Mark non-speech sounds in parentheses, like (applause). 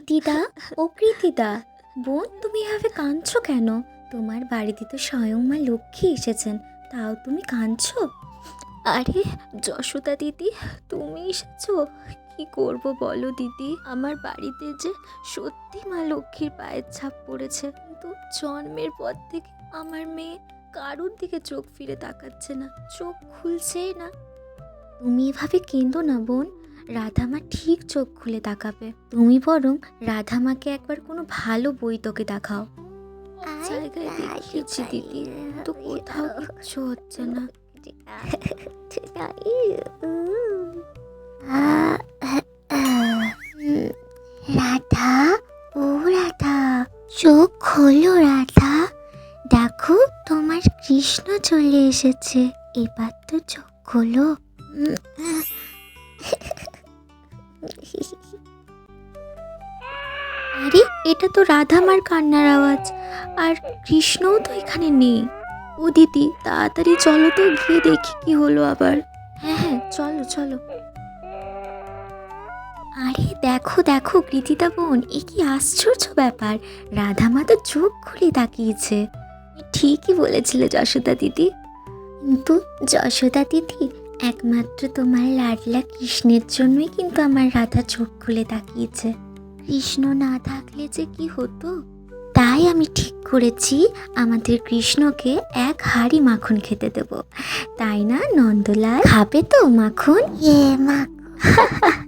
কৃতিদা ও কৃতিদা। বোন, তুমি এভাবে কাঁদছো কেন? তোমার বাড়িতে তো স্বয়ং মা লক্ষ্মী এসেছেন। তাও তুমি কাঁদছো? আরে, যশোদা দিদি, তুমি এসেছ? কি করব বলো দিদি? আমার বাড়িতে যে সত্যি মা লক্ষ্মীর পায়ের ছাপ পড়েছে, কিন্তু জন্মের পর থেকে আমার মেয়ে কারুর দিকে চোখ ফিরে তাকাচ্ছে না, চোখ খুলছেই না। তুমি এভাবে কেঁদো না, বোন। রাধামা ঠিক চোখ খুলে তাকাবে। তুমি বরং রাধামাকে একবার কোনো ভালো বই তোকে দেখাও। জায়গায় দেখিয়েছি দিদি তো কোথাও কিচ্ছু হচ্ছে না। রাধা ও রাধা চোখ খোলো রাধা। দেখো তোমার কৃষ্ণ চলে এসেছে। এবার তো চোখ খোলো। আরে, এটা তো রাধামার কান্নার আওয়াজ। আর কৃষ্ণও তো এখানে নেই। ও দিদি, তাড়াতাড়ি চলো তো, গিয়ে দেখি কি হলো আবার। হ্যাঁ হ্যাঁ চলো চলো। আরে, দেখো দেখো, কৃতিতা বোন, এ কি আশ্চর্য ব্যাপার। রাধামা তো চোখ খুলে তাকিয়েছে। ঠিকই বলেছিলে যশোদা দিদি। কিন্তু যশোদা দিদি একমাত্র তোমার লাডলা কৃষ্ণের জন্যই কিন্তু আমার রাধা চোখ খুলে তাকিয়েছে। কৃষ্ণ না থাকলে যে কি হতো? তাই আমি ঠিক করেছি, আমাদের কৃষ্ণকে এক হাড়ি মাখন খেতে দেব। তাই না, নন্দলাল? খাবে তো মাখন? এ মা মাখন। (laughs)